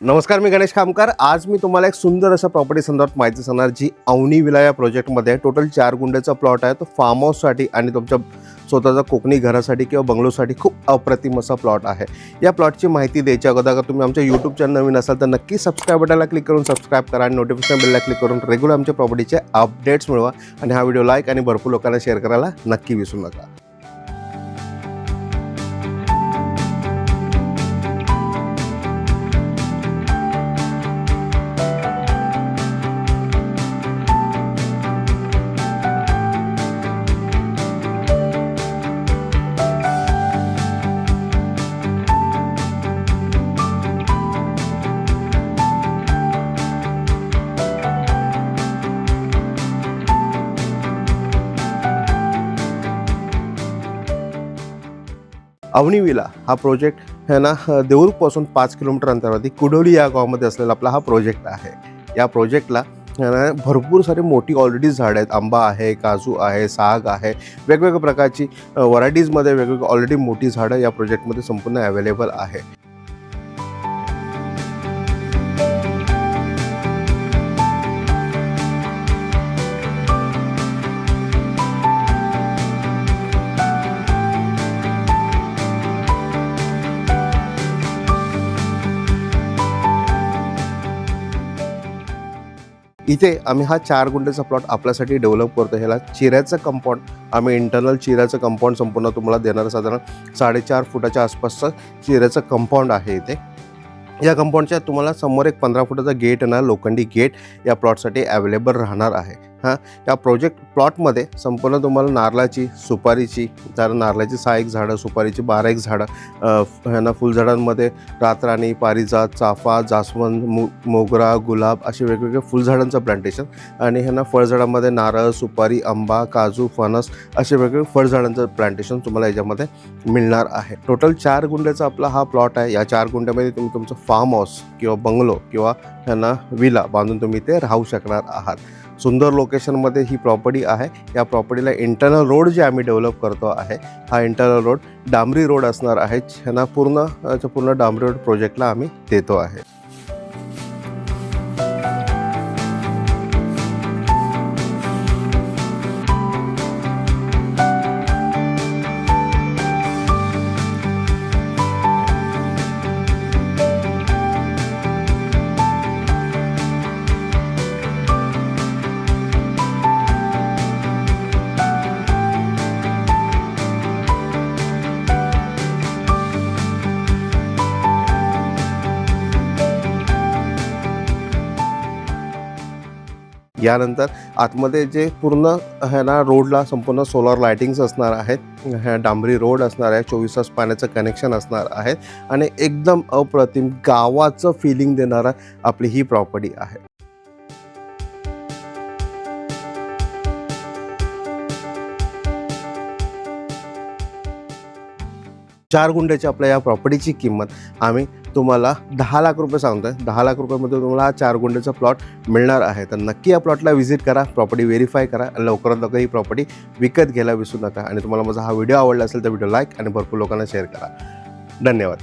नमस्कार मी गणेश खामकर. आज मी तुम्हाला एक सुंदर असं प्रॉपर्टी संदर्भात माहिती सांगणार जी अवनी विला या प्रोजेक्टमध्ये आहे. टोटल चार गुंड्याचा प्लॉट आहे. तो फार्म हाऊससाठी आणि तुमच्या स्वतःच्या कोकणी घरासाठी किंवा बंगलोसाठी खूप अप्रतिम असा प्लॉट आहे. या प्लॉटची माहिती द्यायच्या अगोदर अगर तुम्ही आमच्या यूट्यूब चॅनल नवीन असाल तर नक्की सबस्क्राईब बटनला क्लिक करून सबस्क्राईब करा आणि नोटिफिकेशन बेलला क्लिक करून रेग्युलर आमच्या प्रॉपर्टीचे अपडेट्स मिळवा. आणि हा व्हिडिओ लाईक आणि भरपूर लोकांना शेअर करायला नक्की विसरू नका. अवनी विला हा प्रोजेक्ट है ना देऊरपासून पाच किलोमीटर अंतरावरती कुडोली या गावामध्ये असलेला आपला हा प्रोजेक्ट आहे. या प्रोजेक्टला भरपूर सारी मोठी ऑलरेडी झाडं आहेत. आंबा आहे काजू आहे साग आहे. वेगवेगळ्या प्रकारची व्हरायटीजमध्ये वेगवेगळी ऑलरेडी मोठी झाडं या प्रोजेक्टमध्ये संपूर्ण अवेलेबल आहे. इथे आम्ही हा चार गुंठेचा प्लॉट आपल्यासाठी डेव्हलप करतो ह्याला चिऱ्याचं कंपाऊंड आम्ही इंटरनल चिऱ्याचं कंपाऊंड संपूर्ण तुम्हाला देणारं साधारण साडेचार फुटाच्या आसपासचं चिऱ्याचं कंपाऊंड आहे इथे. या कंपाऊंडच्या तुम्हाला समोर एक पंधरा फुटाचा गेट येणार लोखंडी गेट या प्लॉटसाठी अवेलेबल राहणार आहे. हां या प्रोजेक्ट प्लॉटमध्ये संपूर्ण तुम्हाला नारळाची सुपारीची तर नारळाची सहा एक झाडं सुपारीची बारा एक झाडं ह्यांना फुलझाडांमध्ये रातराणी पारिजात चाफा जास्वंद मो मोगरा गुलाब असे वेगवेगळे फुलझाडांचं प्लांटेशन आणि ह्यांना फळझाडांमध्ये नारळ सुपारी आंबा काजू फणस असे वेगवेगळे फळझाडांचं प्लांटेशन तुम्हाला याच्यामध्ये मिळणार आहे. टोटल चार गुंड्याचा आपला हा प्लॉट आहे. या चार गुंड्यामध्ये तुम्ही तुमचं फार्म हाऊस किंवा बंगलो किंवा ह्यांना विला बांधून तुम्ही ते राहू शकणार आहात. सुंदर लोकेशनमध्ये ही प्रॉपर्टी आहे. या प्रॉपर्टीला इंटरनल रोड जे आम्ही डेव्हलप करतो आहे हा इंटरनल रोड डांबरी रोड असणार आहे. ह्यांना पूर्ण पूर्ण डांबरी रोड प्रोजेक्टला आम्ही देतो आहे. यानंतर आतमध्ये जे पूर्ण ह्याला रोडला संपूर्ण सोलर लायटिंग्स असणार आहेत ह्या डांबरी रोड असणार आहे चोवीस तास पाण्याचं कनेक्शन असणार आहे आणि एकदम अप्रतिम गावाचं फिलिंग देणारा आपली ही प्रॉपर्टी आहे. चार गुंड्याची आपल्या या प्रॉपर्टीची किंमत आम्ही तुम्हाला दहा लाख रुपये सांगतोय. दहा लाख रुपयामध्ये तुम्हाला हा चार गुंड्याचा प्लॉट मिळणार आहे. तर नक्की या प्लॉटला व्हिजिट करा प्रॉपर्टी व्हेरीफाय करा लवकरात लवकर ही प्रॉपर्टी विकत घ्यायला विसरू नका. आणि तुम्हाला माझा हा व्हिडिओ आवडला असेल तर व्हिडिओ लाईक आणि भरपूर लोकांना शेअर करा. धन्यवाद.